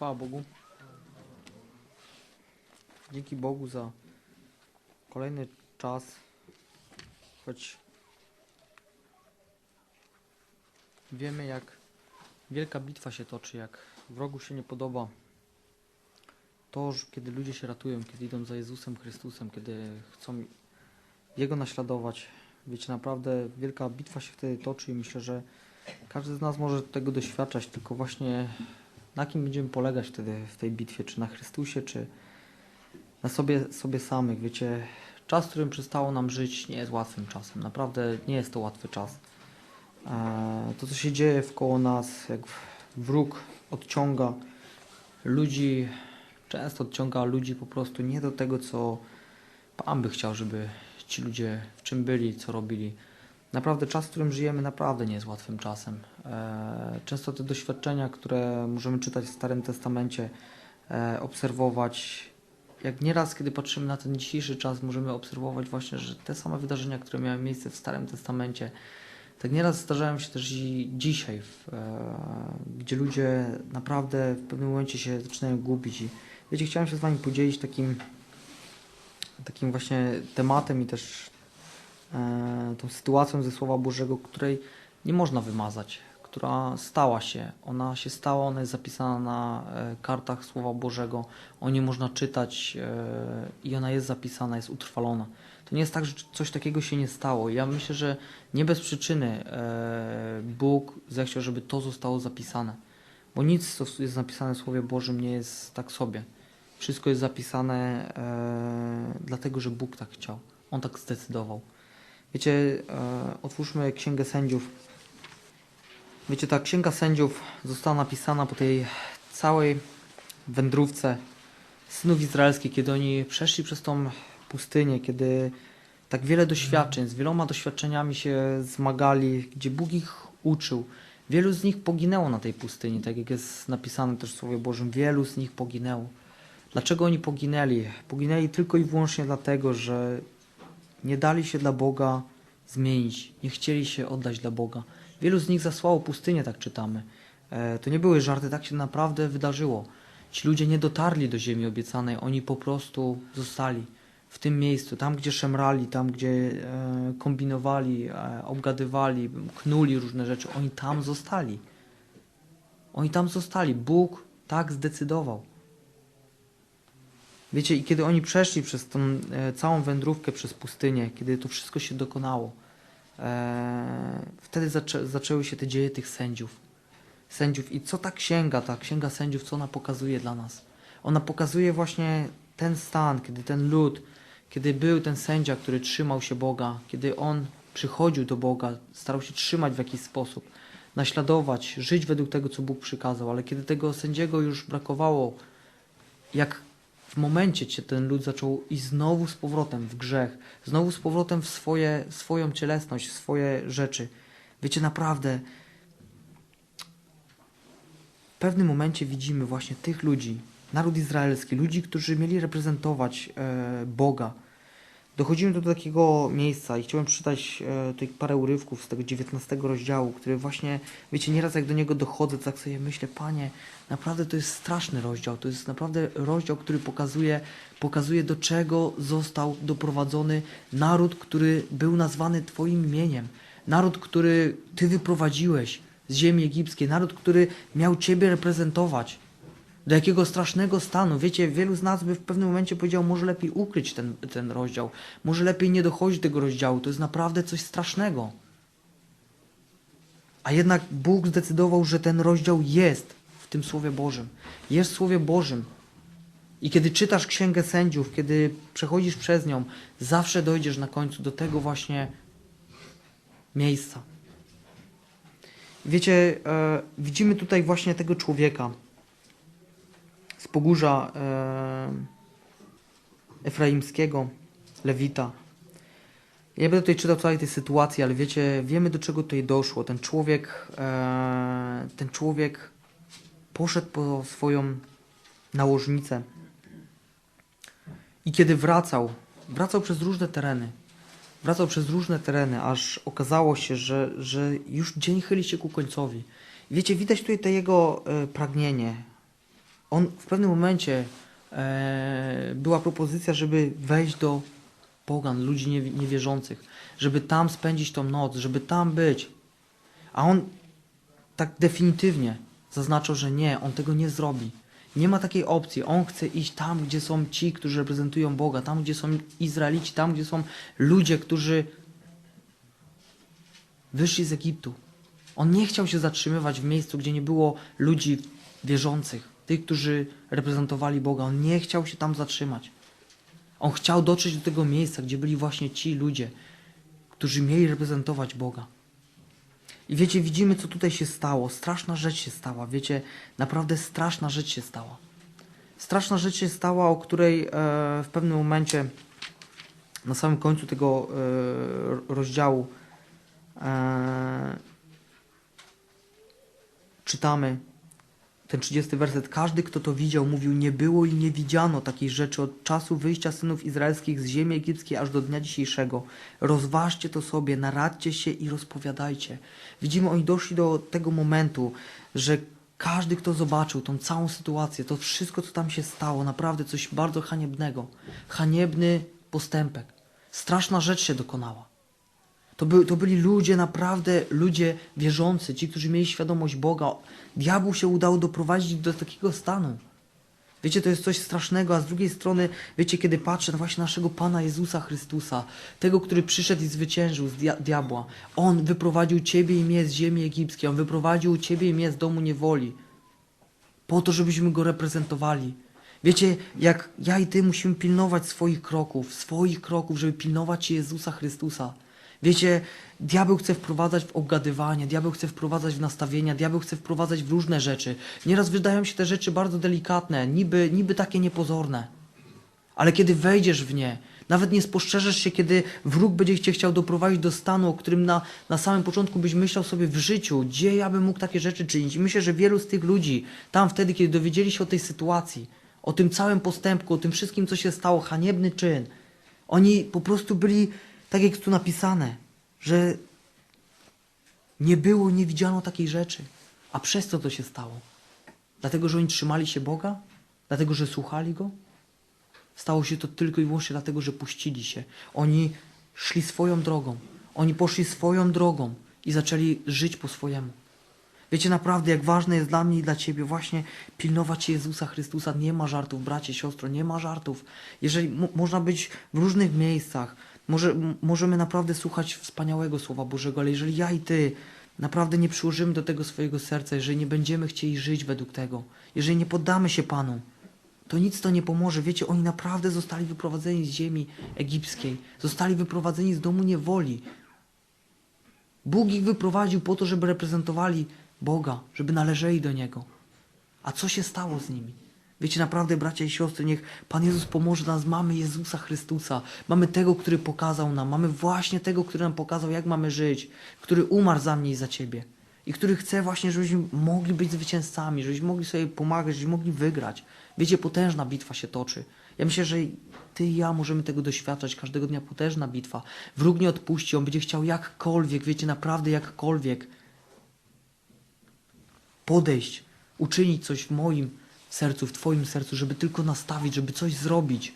Chwała Bogu. Dzięki Bogu za kolejny czas, choć wiemy jak wielka bitwa się toczy, jak wrogu się nie podoba to, kiedy ludzie się ratują, kiedy idą za Jezusem Chrystusem, kiedy chcą Jego naśladować. Wiecie, naprawdę wielka bitwa się wtedy toczy i myślę, że każdy z nas może tego doświadczać, tylko właśnie na kim będziemy polegać wtedy w tej bitwie, czy na Chrystusie, czy na sobie, sobie samych. Wiecie, czas, w którym przestało nam żyć, nie jest łatwym czasem. Naprawdę nie jest to łatwy czas. Eee, To, co się dzieje wkoło nas, jak wróg odciąga ludzi, często odciąga ludzi po prostu nie do tego, co Pan by chciał, żeby ci ludzie w czym byli, co robili. Naprawdę czas, w którym żyjemy, naprawdę nie jest łatwym czasem. E, Często te doświadczenia, które możemy czytać w Starym Testamencie, e, obserwować, jak nieraz, kiedy patrzymy na ten dzisiejszy czas, możemy obserwować właśnie, że te same wydarzenia, które miały miejsce w Starym Testamencie, tak nieraz zdarzają się też i dzisiaj, e, gdzie ludzie naprawdę w pewnym momencie się zaczynają gubić. I wiecie, chciałem się z Wami podzielić takim, takim właśnie tematem i też tą sytuacją ze Słowa Bożego, której nie można wymazać, która stała się. Ona się stała, ona jest zapisana na e, kartach Słowa Bożego, o niej można czytać e, i ona jest zapisana, jest utrwalona. To nie jest tak, że coś takiego się nie stało. Ja myślę, że nie bez przyczyny e, Bóg zechciał, żeby to zostało zapisane. Bo nic, co jest napisane w Słowie Bożym, nie jest tak sobie. Wszystko jest zapisane e, dlatego, że Bóg tak chciał. On tak zdecydował. Wiecie, e, otwórzmy Księgę Sędziów. Wiecie, ta Księga Sędziów została napisana po tej całej wędrówce synów izraelskich, kiedy oni przeszli przez tą pustynię, kiedy tak wiele doświadczeń, z wieloma doświadczeniami się zmagali, gdzie Bóg ich uczył. Wielu z nich poginęło na tej pustyni, tak jak jest napisane też w Słowie Bożym. Wielu z nich poginęło. Dlaczego oni poginęli? Poginęli tylko i wyłącznie dlatego, że nie dali się dla Boga zmienić, nie chcieli się oddać dla Boga. Wielu z nich zasłało pustynię, tak czytamy. E, To nie były żarty, tak się naprawdę wydarzyło. Ci ludzie nie dotarli do ziemi obiecanej, oni po prostu zostali w tym miejscu, tam gdzie szemrali, tam gdzie e, kombinowali, e, obgadywali, knuli różne rzeczy, oni tam zostali. Oni tam zostali. Bóg tak zdecydował. Wiecie, i kiedy oni przeszli przez tą e, całą wędrówkę przez pustynię, kiedy to wszystko się dokonało, e, wtedy zaczę, zaczęły się te dzieje tych sędziów. Sędziów. I co ta księga, ta księga sędziów, co ona pokazuje dla nas? Ona pokazuje właśnie ten stan, kiedy ten lud, kiedy był ten sędzia, który trzymał się Boga, kiedy on przychodził do Boga, starał się trzymać w jakiś sposób, naśladować, żyć według tego, co Bóg przykazał, ale kiedy tego sędziego już brakowało, jak w momencie cię ten lud zaczął iść znowu z powrotem w grzech, znowu z powrotem w swoje, swoją cielesność, w swoje rzeczy. Wiecie, naprawdę, w pewnym momencie widzimy właśnie tych ludzi, naród izraelski, ludzi, którzy mieli reprezentować e, Boga. Dochodzimy do takiego miejsca i chciałem przeczytać e, tutaj parę urywków z tego 19 rozdziału, który właśnie, wiecie, nieraz jak do niego dochodzę, tak sobie myślę, Panie, naprawdę to jest straszny rozdział, to jest naprawdę rozdział, który pokazuje, pokazuje do czego został doprowadzony naród, który był nazwany Twoim imieniem, naród, który Ty wyprowadziłeś z ziemi egipskiej, naród, który miał Ciebie reprezentować do jakiego strasznego stanu. Wiecie, wielu z nas by w pewnym momencie powiedział, może lepiej ukryć ten, ten rozdział, może lepiej nie dochodzić do tego rozdziału, to jest naprawdę coś strasznego. A jednak Bóg zdecydował, że ten rozdział jest w tym Słowie Bożym. Jest w Słowie Bożym. I kiedy czytasz Księgę Sędziów, kiedy przechodzisz przez nią, zawsze dojdziesz na końcu do tego właśnie miejsca. Wiecie, e, widzimy tutaj właśnie tego człowieka, z pogórza e, Efraimskiego, Lewita. Ja będę tutaj czytał całej tej sytuacji, ale wiecie, wiemy do czego tutaj doszło. Ten człowiek, e, ten człowiek poszedł po swoją nałożnicę i kiedy wracał, wracał przez różne tereny. Wracał przez różne tereny, aż okazało się, że, że już dzień chyli się ku końcowi. Wiecie, widać tutaj to jego e, pragnienie, on w pewnym momencie e, była propozycja, żeby wejść do pogan, ludzi niewi- niewierzących, żeby tam spędzić tą noc, żeby tam być. A on tak definitywnie zaznaczył, że nie, on tego nie zrobi. Nie ma takiej opcji. On chce iść tam, gdzie są ci, którzy reprezentują Boga, tam, gdzie są Izraelici, tam, gdzie są ludzie, którzy wyszli z Egiptu. On nie chciał się zatrzymywać w miejscu, gdzie nie było ludzi wierzących, tych, którzy reprezentowali Boga. On nie chciał się tam zatrzymać. On chciał dotrzeć do tego miejsca, gdzie byli właśnie ci ludzie, którzy mieli reprezentować Boga. I wiecie, widzimy, co tutaj się stało. Straszna rzecz się stała. Wiecie, naprawdę straszna rzecz się stała. Straszna rzecz się stała, o której e, w pewnym momencie, na samym końcu tego e, rozdziału, e, czytamy ten 30 werset. Każdy, kto to widział, mówił: Nie było i nie widziano takiej rzeczy od czasu wyjścia synów izraelskich z ziemi egipskiej aż do dnia dzisiejszego. Rozważcie to sobie, naradźcie się i rozpowiadajcie. Widzimy, oni doszli do tego momentu, że każdy, kto zobaczył tą całą sytuację, to wszystko, co tam się stało, naprawdę coś bardzo haniebnego. Haniebny postępek. Straszna rzecz się dokonała. To, by, to byli ludzie, naprawdę ludzie wierzący, ci, którzy mieli świadomość Boga. Diabłu się udało doprowadzić do takiego stanu. Wiecie, to jest coś strasznego, a z drugiej strony, wiecie, kiedy patrzę na właśnie naszego Pana Jezusa Chrystusa, tego, który przyszedł i zwyciężył z dia diabła. On wyprowadził Ciebie i mnie z ziemi egipskiej, On wyprowadził Ciebie i mnie z domu niewoli. Po to, żebyśmy Go reprezentowali. Wiecie, jak ja i Ty musimy pilnować swoich kroków, swoich kroków, żeby pilnować Jezusa Chrystusa. Wiecie, diabeł chce wprowadzać w obgadywanie, diabeł chce wprowadzać w nastawienia, diabeł chce wprowadzać w różne rzeczy. Nieraz wydają się te rzeczy bardzo delikatne, niby, niby takie niepozorne. Ale kiedy wejdziesz w nie, nawet nie spostrzeżesz się, kiedy wróg będzie cię chciał doprowadzić do stanu, o którym na, na samym początku byś myślał sobie w życiu, gdzie ja bym mógł takie rzeczy czynić. I myślę, że wielu z tych ludzi tam wtedy, kiedy dowiedzieli się o tej sytuacji, o tym całym postępku, o tym wszystkim, co się stało, haniebny czyn, oni po prostu byli, tak jak tu napisane, że nie było, nie widziano takiej rzeczy. A przez co to się stało? Dlatego, że oni trzymali się Boga? Dlatego, że słuchali Go? Stało się to tylko i wyłącznie dlatego, że puścili się. Oni szli swoją drogą. Oni poszli swoją drogą i zaczęli żyć po swojemu. Wiecie naprawdę, jak ważne jest dla mnie i dla Ciebie właśnie pilnować Jezusa Chrystusa. Nie ma żartów, bracie, siostro, nie ma żartów. Jeżeli mo- można być w różnych miejscach, może, możemy naprawdę słuchać wspaniałego Słowa Bożego, ale jeżeli ja i Ty naprawdę nie przyłożymy do tego swojego serca, jeżeli nie będziemy chcieli żyć według tego, jeżeli nie poddamy się Panu, to nic to nie pomoże. Wiecie, oni naprawdę zostali wyprowadzeni z ziemi egipskiej, zostali wyprowadzeni z domu niewoli. Bóg ich wyprowadził po to, żeby reprezentowali Boga, żeby należeli do Niego. A co się stało z nimi? Wiecie, naprawdę, bracia i siostry, niech Pan Jezus pomoże nas. Mamy Jezusa Chrystusa. Mamy tego, który pokazał nam. Mamy właśnie tego, który nam pokazał, jak mamy żyć. Który umarł za mnie i za Ciebie. I który chce właśnie, żebyśmy mogli być zwycięzcami, żebyśmy mogli sobie pomagać, żebyśmy mogli wygrać. Wiecie, potężna bitwa się toczy. Ja myślę, że Ty i ja możemy tego doświadczać. Każdego dnia potężna bitwa. Wróg nie odpuści. On będzie chciał jakkolwiek, wiecie, naprawdę jakkolwiek podejść, uczynić coś w moim sercu, w Twoim sercu, żeby tylko nastawić, żeby coś zrobić,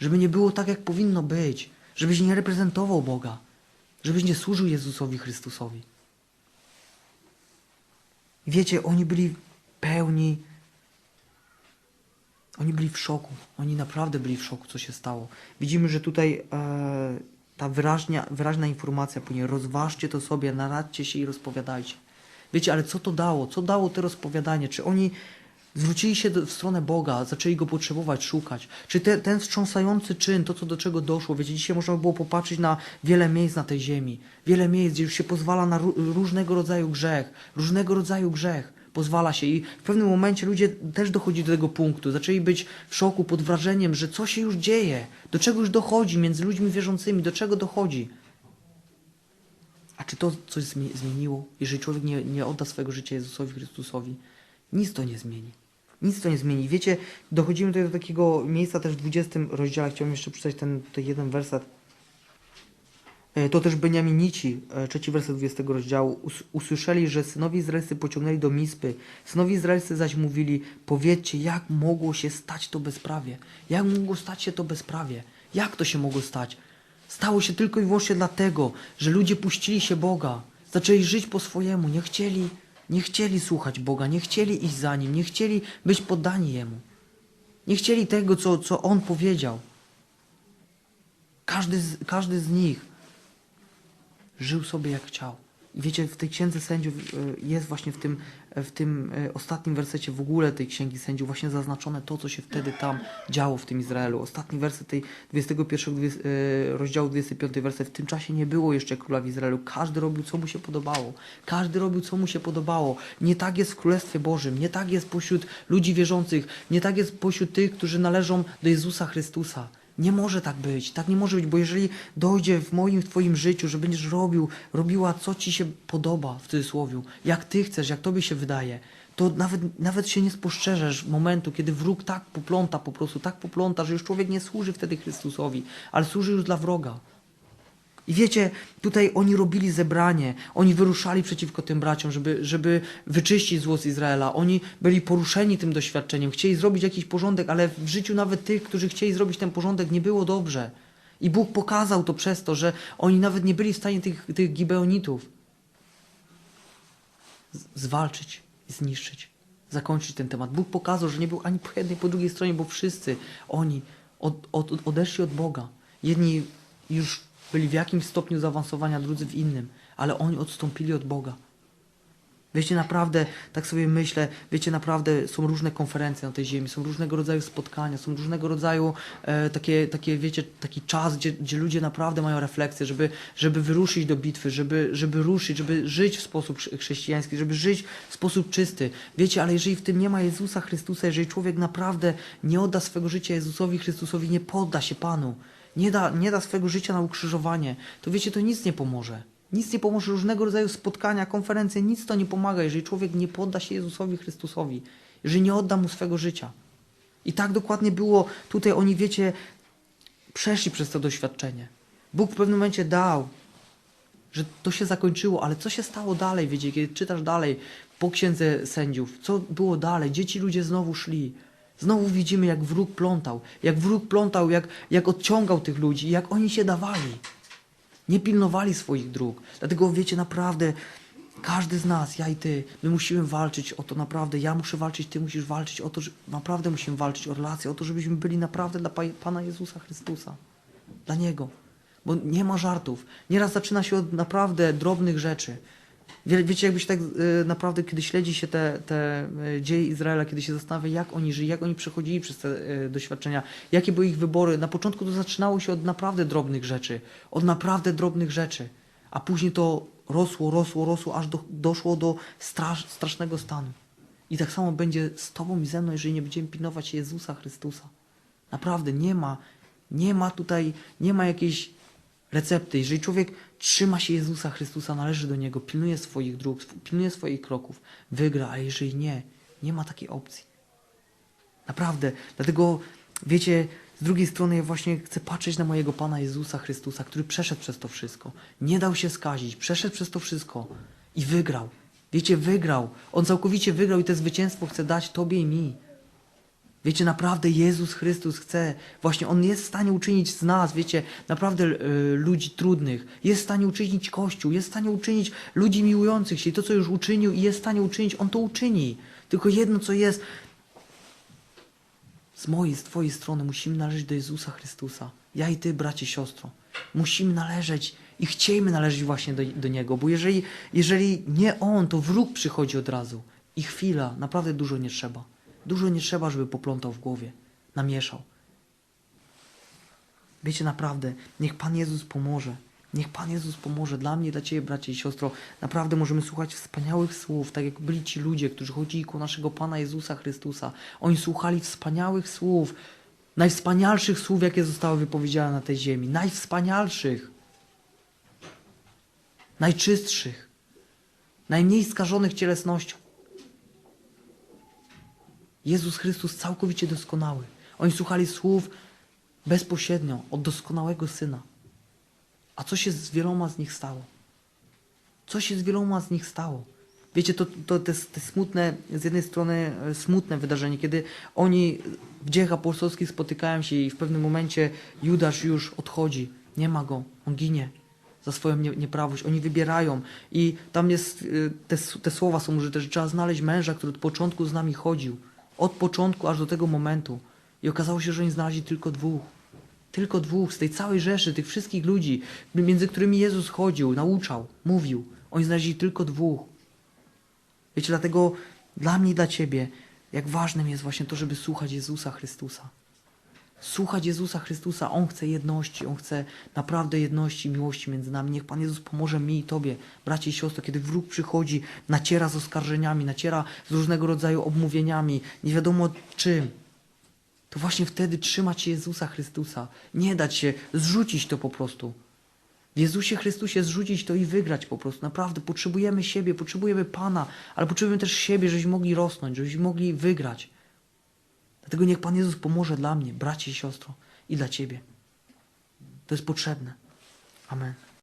żeby nie było tak, jak powinno być, żebyś nie reprezentował Boga, żebyś nie służył Jezusowi Chrystusowi. Wiecie, oni byli pełni, oni byli w szoku, oni naprawdę byli w szoku, co się stało. Widzimy, że tutaj e, ta wyraźnia, wyraźna informacja płynie, rozważcie to sobie, naradźcie się i rozpowiadajcie. Wiecie, ale co to dało? Co dało to rozpowiadanie? Czy oni zwrócili się do, w stronę Boga, zaczęli Go potrzebować, szukać? Czy te, ten wstrząsający czyn, to co do czego doszło, wiecie, dzisiaj można by było popatrzeć na wiele miejsc na tej ziemi, wiele miejsc, gdzie już się pozwala na ró- różnego rodzaju grzech, różnego rodzaju grzech. Pozwala się i w pewnym momencie ludzie też dochodzili do tego punktu, zaczęli być w szoku, pod wrażeniem, że co się już dzieje, do czego już dochodzi między ludźmi wierzącymi, do czego dochodzi. A czy to coś zmie- zmieniło? Jeżeli człowiek nie, nie odda swojego życia Jezusowi Chrystusowi, nic to nie zmieni. Nic to nie zmieni. Wiecie, dochodzimy tutaj do takiego miejsca też w 20 rozdziale. Chciałbym jeszcze przeczytać ten tutaj jeden werset. E, To też Beniaminici, e, trzeci werset 20 rozdziału, us- usłyszeli, że synowie izraelscy pociągnęli do Mispy. Synowie izraelscy zaś mówili, powiedzcie, jak mogło się stać to bezprawie? Jak mogło stać się to bezprawie? Jak to się mogło stać? Stało się tylko i wyłącznie dlatego, że ludzie puścili się Boga, zaczęli żyć po swojemu, nie chcieli, nie chcieli słuchać Boga, nie chcieli iść za Nim, nie chcieli być poddani Jemu. Nie chcieli tego, co, co On powiedział. Każdy z, każdy z nich żył sobie jak chciał. Wiecie, w tej księdze sędziów e, jest właśnie w tym, e, w tym e, ostatnim wersecie w ogóle tej księgi sędziów właśnie zaznaczone to, co się wtedy tam działo w tym Izraelu. Ostatni werset tej 21 dwudziest- e, rozdziału 25 werset. W tym czasie nie było jeszcze króla w Izraelu. Każdy robił, co mu się podobało. Każdy robił, co mu się podobało. Nie tak jest w Królestwie Bożym. Nie tak jest pośród ludzi wierzących. Nie tak jest pośród tych, którzy należą do Jezusa Chrystusa. Nie może tak być, tak nie może być, bo jeżeli dojdzie w moim, w Twoim życiu, że będziesz robił, robiła, co Ci się podoba, w cudzysłowie, jak Ty chcesz, jak Tobie się wydaje, to nawet, nawet się nie spostrzeżesz momentu, kiedy wróg tak popląta po prostu, tak popląta, że już człowiek nie służy wtedy Chrystusowi, ale służy już dla wroga. I wiecie, tutaj oni robili zebranie, oni wyruszali przeciwko tym braciom, żeby, żeby wyczyścić zło z Izraela. Oni byli poruszeni tym doświadczeniem, chcieli zrobić jakiś porządek, ale w życiu nawet tych, którzy chcieli zrobić ten porządek, nie było dobrze. I Bóg pokazał to przez to, że oni nawet nie byli w stanie tych, tych Gibeonitów zwalczyć i zniszczyć, zakończyć ten temat. Bóg pokazał, że nie był ani po jednej, po drugiej stronie, bo wszyscy oni od, od, odeszli od Boga. Jedni już byli w jakimś stopniu zaawansowania, drudzy w innym, ale oni odstąpili od Boga. Wiecie, naprawdę, tak sobie myślę, wiecie, naprawdę są różne konferencje na tej ziemi, są różnego rodzaju spotkania, są różnego rodzaju e, takie, takie, wiecie, taki czas, gdzie, gdzie ludzie naprawdę mają refleksję, żeby, żeby wyruszyć do bitwy, żeby, żeby ruszyć, żeby żyć w sposób chrze- chrześcijański, żeby żyć w sposób czysty. Wiecie, ale jeżeli w tym nie ma Jezusa Chrystusa, jeżeli człowiek naprawdę nie odda swego życia Jezusowi Chrystusowi, nie podda się Panu, nie da, nie da swego życia na ukrzyżowanie, to wiecie, to nic nie pomoże. Nic nie pomoże, różnego rodzaju spotkania, konferencje, nic to nie pomaga, jeżeli człowiek nie podda się Jezusowi Chrystusowi, jeżeli nie odda Mu swego życia. I tak dokładnie było tutaj, oni wiecie, przeszli przez to doświadczenie. Bóg w pewnym momencie dał, że to się zakończyło, ale co się stało dalej, wiecie, kiedy czytasz dalej po księdze sędziów, co było dalej, dzieci ludzie znowu szli. Znowu widzimy, jak wróg plątał, jak wróg plątał, jak, jak odciągał tych ludzi, jak oni się dawali. Nie pilnowali swoich dróg. Dlatego wiecie, naprawdę, każdy z nas, ja i ty, my musimy walczyć o to naprawdę. Ja muszę walczyć, ty musisz walczyć o to, że naprawdę musimy walczyć o relacje, o to, żebyśmy byli naprawdę dla Pa- Pana Jezusa Chrystusa. Dla Niego. Bo nie ma żartów. Nieraz zaczyna się od naprawdę drobnych rzeczy. Wie, wiecie, jakbyś tak e, naprawdę, kiedy śledzi się te, te e, dzieje Izraela, kiedy się zastanawia, jak oni żyli, jak oni przechodzili przez te e, doświadczenia, jakie były ich wybory. Na początku to zaczynało się od naprawdę drobnych rzeczy. Od naprawdę drobnych rzeczy. A później to rosło, rosło, rosło, aż do, doszło do strasz, strasznego stanu. I tak samo będzie z Tobą i ze mną, jeżeli nie będziemy pilnować Jezusa Chrystusa. Naprawdę nie ma, nie ma tutaj, nie ma jakiejś recepty. Jeżeli człowiek trzyma się Jezusa Chrystusa, należy do Niego, pilnuje swoich dróg, pilnuje swoich kroków, wygra, a jeżeli nie, nie ma takiej opcji. Naprawdę. Dlatego, wiecie, z drugiej strony ja właśnie chcę patrzeć na mojego Pana Jezusa Chrystusa, który przeszedł przez to wszystko. Nie dał się skazić, przeszedł przez to wszystko i wygrał. Wiecie, wygrał. On całkowicie wygrał i to zwycięstwo chce dać Tobie i mi. Wiecie, naprawdę Jezus Chrystus chce, właśnie On jest w stanie uczynić z nas, wiecie, naprawdę y, ludzi trudnych, jest w stanie uczynić Kościół, jest w stanie uczynić ludzi miłujących się i to, co już uczynił i jest w stanie uczynić, On to uczyni. Tylko jedno, co jest, z mojej, z Twojej strony musimy należeć do Jezusa Chrystusa. Ja i Ty, bracie, siostro. Musimy należeć i chciejmy należeć właśnie do, do Niego, bo jeżeli, jeżeli nie On, to wróg przychodzi od razu. I chwila, naprawdę dużo nie trzeba. Dużo nie trzeba, żeby poplątał w głowie, namieszał. Wiecie, naprawdę, niech Pan Jezus pomoże. Niech Pan Jezus pomoże dla mnie, dla Ciebie, bracie i siostro. Naprawdę możemy słuchać wspaniałych słów, tak jak byli ci ludzie, którzy chodzili ku naszego Pana Jezusa Chrystusa. Oni słuchali wspaniałych słów, najwspanialszych słów, jakie zostały wypowiedziane na tej ziemi. Najwspanialszych, najczystszych, najmniej skażonych cielesnością. Jezus Chrystus całkowicie doskonały. Oni słuchali słów bezpośrednio od doskonałego Syna. A co się z wieloma z nich stało? Co się z wieloma z nich stało? Wiecie, to, to te, smutne, z jednej strony e, smutne wydarzenie, kiedy oni w dziejach apostolskich spotykają się i w pewnym momencie Judasz już odchodzi. Nie ma go, on ginie za swoją nie, nieprawość. Oni wybierają i tam jest, y, te, te słowa są użyte, że trzeba znaleźć męża, który od początku z nami chodził. Od początku aż do tego momentu. I okazało się, że oni znaleźli tylko dwóch. Tylko dwóch z tej całej rzeszy, tych wszystkich ludzi, między którymi Jezus chodził, nauczał, mówił. Oni znaleźli tylko dwóch. Wiecie, dlatego dla mnie i dla Ciebie, jak ważnym jest właśnie to, żeby słuchać Jezusa Chrystusa. Słuchać Jezusa Chrystusa. On chce jedności, On chce naprawdę jedności miłości między nami. Niech Pan Jezus pomoże mi i Tobie, bracie i siostry, kiedy wróg przychodzi, naciera z oskarżeniami, naciera z różnego rodzaju obmówieniami, nie wiadomo czym. To właśnie wtedy trzymać się Jezusa Chrystusa. Nie dać się, zrzucić to po prostu. W Jezusie Chrystusie zrzucić to i wygrać po prostu. Naprawdę potrzebujemy siebie, potrzebujemy Pana, ale potrzebujemy też siebie, żebyśmy mogli rosnąć, żebyśmy mogli wygrać. Dlatego niech Pan Jezus pomoże dla mnie, bracie i siostro, i dla Ciebie. To jest potrzebne. Amen.